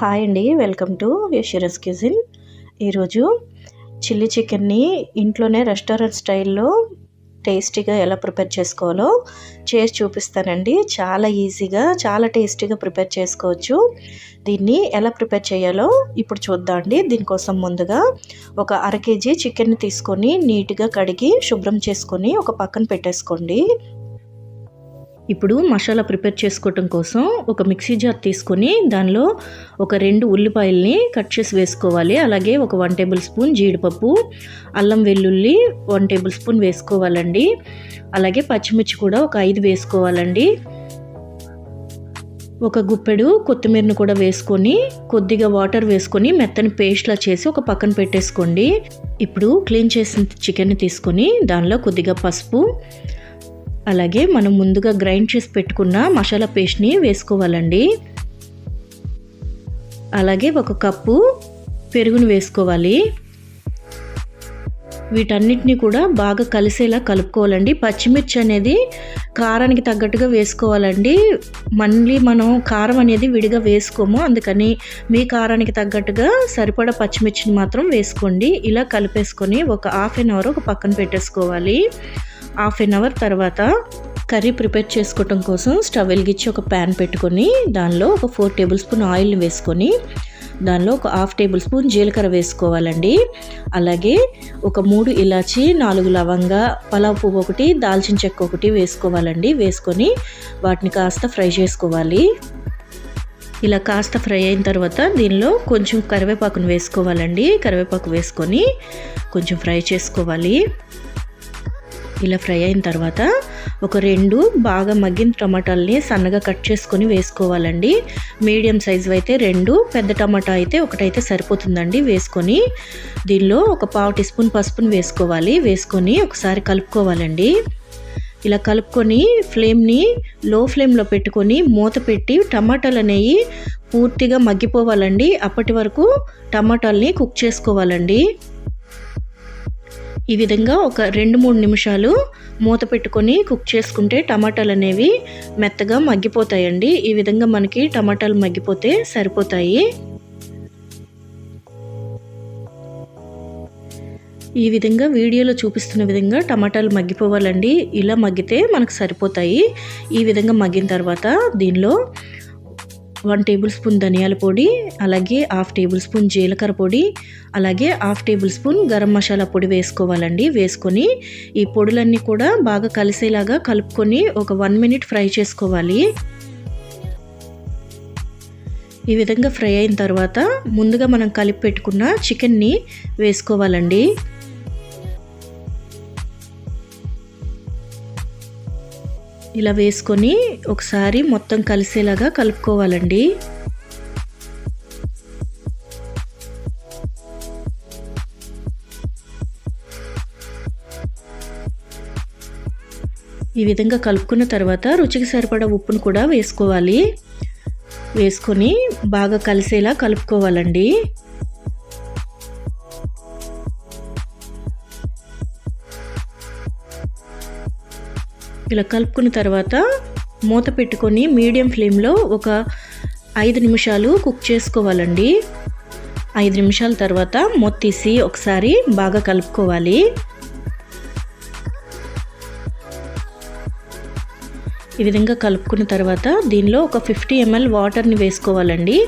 Hi అండి welcome to యషిరస్ కిజిన్ ఈరోజు chilli చికెన్ని ఇంట్లోనే రెస్టారెంట్ స్టైల్లో టేస్టీగా ఎలా ప్రిపేర్ చేసుకోవాలో చేసి చూపిస్తానండి. చాలా ఈజీగా చాలా టేస్టీగా ప్రిపేర్ చేసుకోవచ్చు. దీన్ని ఎలా ప్రిపేర్ చేయాలో ఇప్పుడు చూద్దామండి దీనికోసం ముందుగా ఒక అర కేజీ చికెన్ని తీసుకొని నీట్గా కడిగి శుభ్రం చేసుకొని ఒక పక్కన పెట్టేసుకోండి. ఇప్పుడు మసాలా ప్రిపేర్ చేసుకోవటం కోసం ఒక మిక్సీ జార్ తీసుకొని దానిలో ఒక రెండు ఉల్లిపాయల్ని కట్ చేసి వేసుకోవాలి. అలాగే ఒక వన్ టేబుల్ స్పూన్ జీడిపప్పు అల్లం వెల్లుల్లి వన్ టేబుల్ స్పూన్ వేసుకోవాలండి. అలాగే పచ్చిమిర్చి కూడా ఒక ఐదు వేసుకోవాలండి. ఒక గుప్పెడు కొత్తిమీరను కూడా వేసుకొని కొద్దిగా వాటర్ వేసుకొని మెత్తని పేస్ట్లా చేసి ఒక పక్కన పెట్టేసుకోండి. ఇప్పుడు క్లీన్ చేసిన చికెన్ తీసుకొని దానిలో కొద్దిగా పసుపు అలాగే మనం ముందుగా గ్రైండ్ చేసి పెట్టుకున్న మసాలా పేస్ట్ని వేసుకోవాలండి. అలాగే ఒక కప్పు పెరుగును వేసుకోవాలి. వీటన్నిటిని కూడా బాగా కలిసేలా కలుపుకోవాలండి. పచ్చిమిర్చి అనేది కారానికి తగ్గట్టుగా వేసుకోవాలండి. మళ్ళీ మనం కారం అనేది విడిగా వేసుకోము. అందుకని మీ కారానికి తగ్గట్టుగా సరిపడా పచ్చిమిర్చిని మాత్రం వేసుకోండి. ఇలా కలిపేసుకొని ఒక హాఫ్ అన్ అవర్ ఒక పక్కన పెట్టేసుకోవాలి. హాఫ్ అన్ అవర్ తర్వాత కర్రీ ప్రిపేర్ చేసుకోవటం కోసం స్టవ్ వెలిగించి ఒక ప్యాన్ పెట్టుకొని దానిలో ఒక ఫోర్ టేబుల్ స్పూన్ ఆయిల్ని వేసుకొని దానిలో ఒక హాఫ్ టేబుల్ స్పూన్ జీలకర్ర వేసుకోవాలండి. అలాగే ఒక మూడు ఇలాచి నాలుగు లవంగా పలావ్ పువ్వు ఒకటి దాల్చిన చెక్క ఒకటి వేసుకోవాలండి. వేసుకొని వాటిని కాస్త ఫ్రై చేసుకోవాలి. ఇలా కాస్త ఫ్రై అయిన తర్వాత దీనిలో కొంచెం కరివేపాకును వేసుకోవాలండి. కరివేపాకు వేసుకొని కొంచెం ఫ్రై చేసుకోవాలి. ఇలా ఫ్రై అయిన తర్వాత ఒక రెండు బాగా మగ్గిన టమాటాలని సన్నగా కట్ చేసుకొని వేసుకోవాలండి. మీడియం సైజు అయితే రెండు పెద్ద టమాటా అయితే ఒకటైతే సరిపోతుందండి వేసుకొని. దీనిలో ఒక పావు టీ స్పూన్ పసుపుని వేసుకోవాలి వేసుకొని ఒకసారి కలుపుకోవాలండి. ఇలా కలుపుకొని ఫ్లేమ్ని లో ఫ్లేమ్లో పెట్టుకొని మూత పెట్టి టమాటాలు అనేవి పూర్తిగా మగ్గిపోవాలండి. అప్పటి వరకు టమాటాలని కుక్ చేసుకోవాలండి. ఈ విధంగా ఒక రెండు మూడు నిమిషాలు మూత పెట్టుకొని కుక్ చేసుకుంటే టమాటాలు అనేవి మెత్తగా మగ్గిపోతాయండి. ఈ విధంగా మనకి టమాటాలు మగ్గిపోతే సరిపోతాయి. ఈ విధంగా వీడియోలో చూపిస్తున్న విధంగా టమాటాలు మగ్గిపోవాలండి. ఇలా మగ్గితే మనకు సరిపోతాయి. ఈ విధంగా మగ్గిన తర్వాత దీనిలో వన్ టేబుల్ స్పూన్ ధనియాల పొడి అలాగే హాఫ్ టేబుల్ స్పూన్ జీలకర్ర పొడి అలాగే half tablespoon garam masala పొడి వేసుకోవాలండి. వేసుకొని ఈ పొడులన్నీ కూడా బాగా కలిసేలాగా కలుపుకొని ఒక వన్ మినిట్ ఫ్రై చేసుకోవాలి. ఈ విధంగా ఫ్రై అయిన తర్వాత ముందుగా మనం కలిపి పెట్టుకున్న చికెన్ని వేసుకోవాలండి. ఇలా వేసుకొని ఒకసారి మొత్తం కలిసేలాగా కలుపుకోవాలండి. ఈ విధంగా కలుపుకున్న తర్వాత రుచికి సరిపడా ఉప్పును కూడా వేసుకోవాలి. వేసుకొని బాగా కలిసేలా కలుపుకోవాలండి. ఇలా కలుపుకున్న తర్వాత మూత పెట్టుకొని మీడియం ఫ్లేమ్లో ఒక ఐదు నిమిషాలు కుక్ చేసుకోవాలండి. ఐదు నిమిషాల తర్వాత మూత తీసి ఒకసారి బాగా కలుపుకోవాలి. ఈ విధంగా కలుపుకున్న తర్వాత దీనిలో ఒక ఫిఫ్టీ ఎంఎల్ వాటర్ని వేసుకోవాలండి.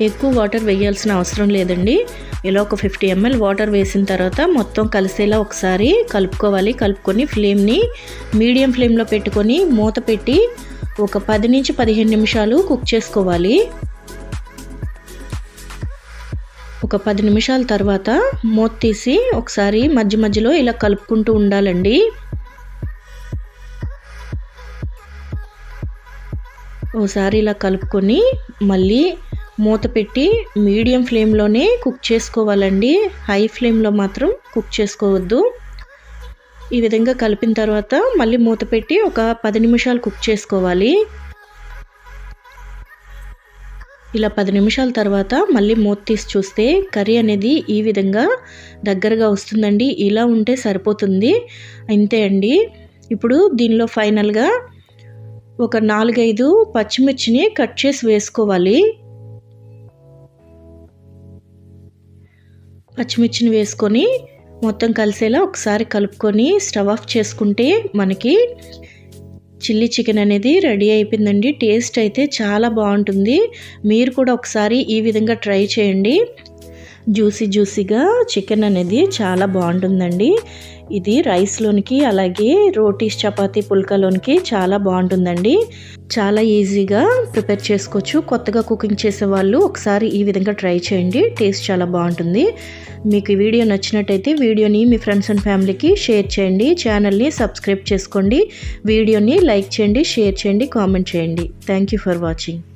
ఎక్కువ వాటర్ వేయాల్సిన అవసరం లేదండి. ఇలా ఒక ఫిఫ్టీ ఎంఎల్ వాటర్ వేసిన తర్వాత మొత్తం కలిసేలా ఒకసారి కలుపుకోవాలి. కలుపుకొని ఫ్లేమ్ని మీడియం ఫ్లేమ్లో పెట్టుకొని మూత పెట్టి ఒక పది నుంచి పదిహేను నిమిషాలు కుక్ చేసుకోవాలి. ఒక పది నిమిషాల తర్వాత మూత తీసి ఒకసారి మధ్య మధ్యలో ఇలా కలుపుకుంటూ ఉండాలండి. ఒకసారి ఇలా కలుపుకొని మళ్ళీ మూత పెట్టి మీడియం ఫ్లేమ్లోనే కుక్ చేసుకోవాలండి. హై ఫ్లేమ్లో మాత్రం కుక్ చేసుకోవద్దు. ఈ విధంగా కలిపిన తర్వాత మళ్ళీ మూత పెట్టి ఒక పది నిమిషాలు కుక్ చేసుకోవాలి. ఇలా పది నిమిషాల తర్వాత మళ్ళీ మూత తీసి చూస్తే కర్రీ అనేది ఈ విధంగా దగ్గరగా వస్తుందండి. ఇలా ఉంటే సరిపోతుంది. అంతే అండి. ఇప్పుడు దీనిలో ఫైనల్గా ఒక నాలుగైదు పచ్చిమిర్చిని కట్ చేసి వేసుకోవాలి. పచ్చిమిర్చిని వేసుకొని మొత్తం కలిసేలా ఒకసారి కలుపుకొని స్టవ్ ఆఫ్ చేసుకుంటే మనకి చిల్లీ చికెన్ అనేది రెడీ అయిపోయిందండి. టేస్ట్ అయితే చాలా బాగుంటుంది. మీరు కూడా ఒకసారి ఈ విధంగా ట్రై చేయండి. జ్యూసీ జ్యూసీగా చికెన్ అనేది చాలా బాగుంటుందండి. ఇది రైస్లోనికి అలాగే రోటీస్ చపాతీ పుల్కాలోనికి చాలా బాగుంటుందండి. చాలా ఈజీగా ప్రిపేర్ చేసుకోవచ్చు. కొత్తగా కుకింగ్ చేసే వాళ్ళు ఒకసారి ఈ విధంగా ట్రై చేయండి. టేస్ట్ చాలా బాగుంటుంది. మీకు ఈ వీడియో నచ్చినట్టయితే వీడియోని మీ ఫ్రెండ్స్ అండ్ ఫ్యామిలీకి షేర్ చేయండి. ఛానల్ని సబ్స్క్రైబ్ చేసుకోండి. వీడియోని లైక్ చేయండి షేర్ చేయండి కామెంట్ చేయండి. Thank you for watching